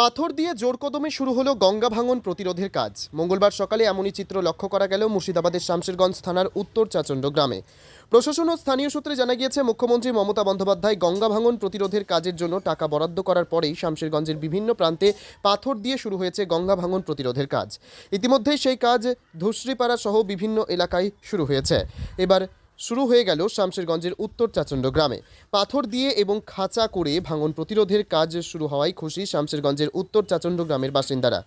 পাথর দিয়ে জোর কদমে শুরু হলো গঙ্গা ভাঙন প্রতিরোধের কাজ। মঙ্গলবার সকালে এমনই চিত্র লক্ষ্য করা গেল মুর্শিদাবাদের শামশেরগঞ্জ থানার উত্তর চাচণ্ড গ্রামে। প্রশাসন ও স্থানীয় সূত্রে জানা গিয়েছে, মুখ্যমন্ত্রী মমতা বন্দ্যোপাধ্যায় গঙ্গা ভাঙন প্রতিরোধের কাজের জন্য টাকা বরাদ্দ করার পরেই শামশেরগঞ্জের বিভিন্ন প্রান্তে পাথর দিয়ে শুরু হয়েছে গঙ্গা ভাঙন প্রতিরোধের কাজ। ইতিমধ্যেই সেই কাজ ধুসরিপাড়া সহ বিভিন্ন এলাকায় শুরু হয়েছে। এবার শুরু হয়ে গেল শামশেরগঞ্জের উত্তর চাচণ্ড গ্রামে। পাথর দিয়ে এবং খাঁচা করে ভাঙন প্রতিরোধের কাজ শুরু হওয়ায় খুশি শামশেরগঞ্জের উত্তর চাচণ্ড গ্রামের বাসিন্দারা।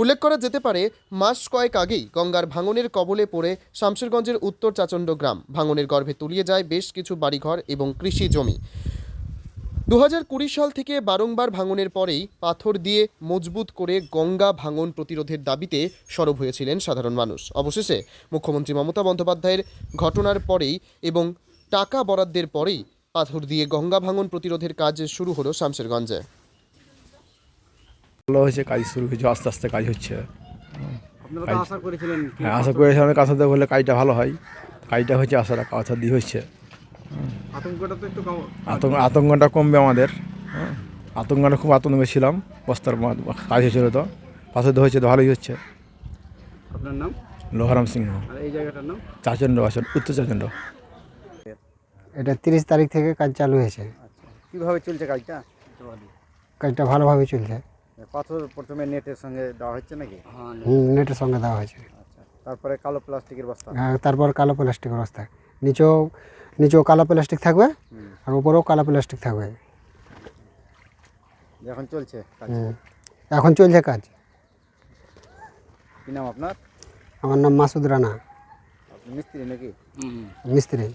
উল্লেখ করা যেতে পারে, মাস কয়েক আগেই গঙ্গার ভাঙনের কবলে পড়ে শামশেরগঞ্জের উত্তর চাচণ্ড গ্রাম। ভাঙনের গর্ভে তুলিয়ে যায় বেশ কিছু বাড়িঘর এবং কৃষি জমি। দু কুড়ি সাল থেকে বারংবার ভাঙনের পরেই পাথর দিয়ে মজবুত করে গঙ্গা ভাঙন প্রতিরোধের দাবিতে সরব হয়েছিলেন সাধারণ মানুষ। অবশেষে মুখ্যমন্ত্রী মমতা বন্দ্যোপাধ্যায়ের ঘটনার পরেই এবং টাকা বরাদ্দের পরেই পাথর দিয়ে গঙ্গা ভাঙন প্রতিরোধের কাজ শুরু হলো শামশেরগঞ্জে। ভালো হয়েছে কাজ শুরু হয়েছে আস্তে আস্তে কাজ হচ্ছে। আশা করেছিলেন হ্যাঁ আশা করেছিলাম কাঁথা দিয়ে বললে কাজটা ভালো হয়। কাজটা হচ্ছে আশাটা কাঁথা দিয়ে হচ্ছে। আতঙ্কটা তো একটু কম। আতঙ্ক আতঙ্কটা কমবে আমাদের। হ্যাঁ। আতঙ্কটা খুব আতঙ্কে ছিলাম। বস্তার কাজ হয়েছিল তো। হচ্ছে তো ভালোই হচ্ছে। আপনার নাম? লোহারাম সিংহ। এই জায়গাটার নাম? চাচণ্ড আসন উত্তর চাচণ্ড এটা তিরিশ তারিখ থেকে কাজ চালু হয়েছে। আচ্ছা কীভাবে চলছে কাজটা? কাজটা ভালোভাবে চলছে। পাথর প্রথমে নেটের সঙ্গে দেওয়া হচ্ছে নাকি? নেটের সঙ্গে দেওয়া হয়েছে। আচ্ছা তারপরে কালো প্লাস্টিকের বস্তা? আর তারপর কালো প্লাস্টিক অবস্থা নিচেও নিচেও কালো প্লাস্টিক থাকবে আর উপরেও কালো প্লাস্টিক থাকবে। এখন চলছে কাজ? এখন চলছে কাজ। কি নাম আপনার? আমার নাম মাসুদ রানা। মিস্ত্রি নাকি? মিস্ত্রি।